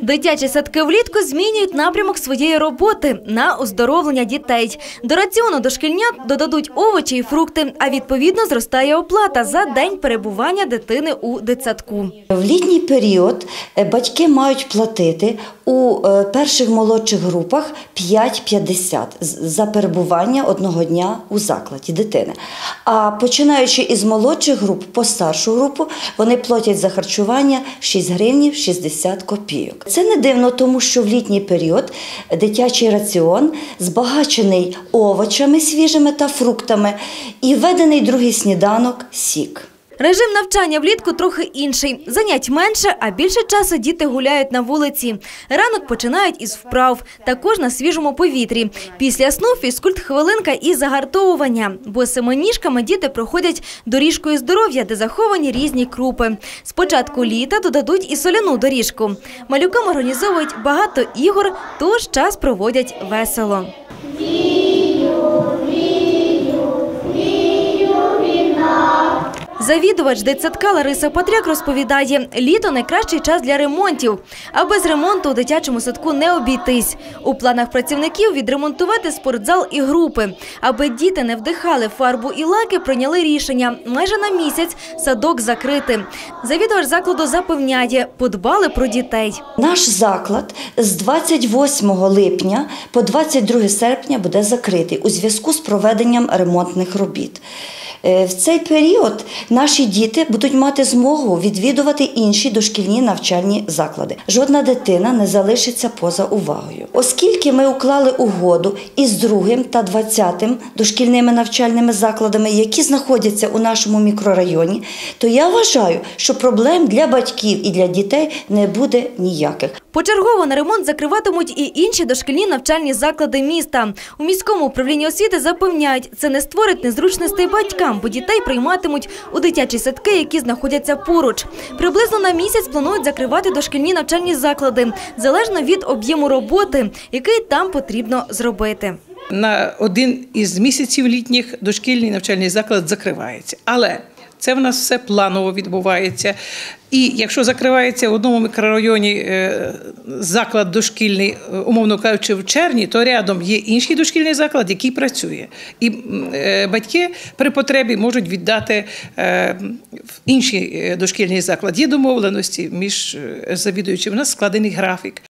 Дитячі садки влітку змінюють напрямок своєї роботи на оздоровлення дітей. До раціону дошкільнят додадуть овочі і фрукти, а відповідно зростає оплата за день перебування дитини у дитсадку. В літній період е, батьки мають платити у е, перших молодших групах 5,50 з- за перебування одного дня у закладі дитини. А починаючи із молодших груп по старшу групу, вони платять за харчування 6 гривнів 60 копійок. Це не дивно, тому що в літній період дитячий раціон збагачений овочами свіжими та фруктами і введений другий сніданок сік. Режим навчання влітку трохи інший. Занять менше, а більше часу діти гуляють на вулиці. Ранок починають із вправ, також на свіжому повітрі. Після сну фізкульт хвилинка і загартовування. Бо семеніжками діти проходять доріжкою здоров'я, де заховані різні крупи. З початку літа додадуть і соляну доріжку. Малюкам організовують багато ігор, тож час проводять весело. Завідувач дитсадка Лариса Патряк розповідає, літо найкращий час для ремонтів. А без ремонту у дитячому садку не обійтись. У планах працівників відремонтувати спортзал і групи. Аби діти не вдихали фарбу і лаки, прийняли рішення майже на місяць садок закрити. Завідувач закладу запевняє, подбали про дітей. Наш заклад з 28 липня по 22 серпня буде закритий у зв'язку з проведенням ремонтних робіт. Е, В цей період наші діти будуть мати змогу відвідувати інші дошкільні навчальні заклади. Жодна дитина не залишиться поза увагою. Оскільки ми уклали угоду із другим та 20 дошкільними навчальними закладами, які знаходяться у нашому мікрорайоні, то я вважаю, що проблем для батьків і для дітей не буде ніяких. Почергово на ремонт закриватимуть і інші дошкільні навчальні заклади міста. У міському управлінні освіти запевняють, це не створить незручностей батькам, бо дітей прийматимуть у дитячі садки, які знаходяться поруч. Приблизно на місяць планують закривати дошкільні навчальні заклади, залежно від об'єму роботи, який там потрібно зробити. на один із місяців літніх дошкільний навчальний заклад закривається. Але це в нас все планово відбувається. І якщо закривається в одному мікрорайоні е, заклад дошкільний, е, умовно кажучи, в червні, то рядом є інший дошкільний заклад, який працює. І е, батьки при потребі можуть віддати в інший дошкільний заклад. Є домовленості між завідуючими. У нас складений графік.